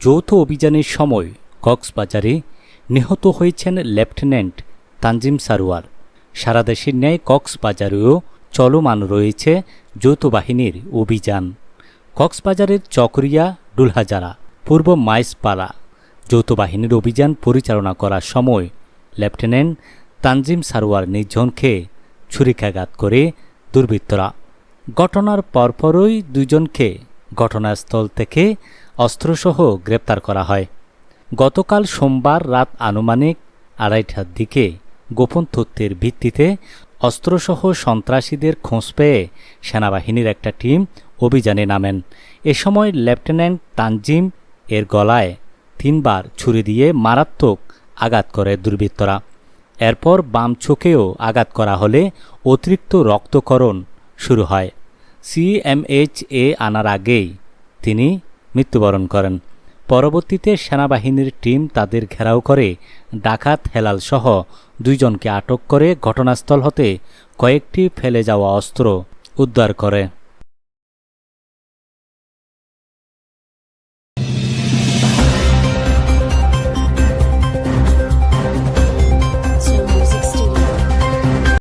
যৌথ অভিযানের সময় কক্সবাজারে নিহত হয়েছেন লেফটেন্যান্ট তানজিম সারোয়ার। সারা দেশের ন্যায় কক্সবাজারেও চলমান রয়েছে যৌথ বাহিনীর অভিযান। কক্সবাজারের চকরিয়া ডুলহাজারা পূর্ব মাইসপাড়া যৌথ বাহিনীর অভিযান পরিচালনা করার সময় লেফটেন্যান্ট তানজিম সারোয়ার নির্জনকে ছুরিকাঘাত করে দুর্বৃত্তরা। ঘটনার পরপরই দুজনকে ঘটনাস্থল থেকে অস্ত্রসহ গ্রেপ্তার করা হয়। গতকাল সোমবার রাত আনুমানিক আড়াইটার দিকে গোপন তথ্যের ভিত্তিতে অস্ত্রসহ সন্ত্রাসীদের খোঁজ পেয়ে সেনাবাহিনীর একটা টিম অভিযানে নামেন। এ সময় লেফটেন্যান্ট তানজিম এর গলায় তিনবার ছুরি দিয়ে মারাত্মক আঘাত করে দুর্বৃত্তরা। এরপর বাম চোখেও আঘাত করা হলে অতিরিক্ত রক্তকরণ শুরু হয়। সিএমএইচ এ আনার আগেই তিনি মৃত্যুবরণ করেন। পরবর্তীতে সেনাবাহিনীর টিম তাদের ঘেরাও করে ডাকাত হেলালসহ দুইজনকে আটক করে ঘটনাস্থল হতে কয়েকটি ফেলে যাওয়া অস্ত্র উদ্ধার করে।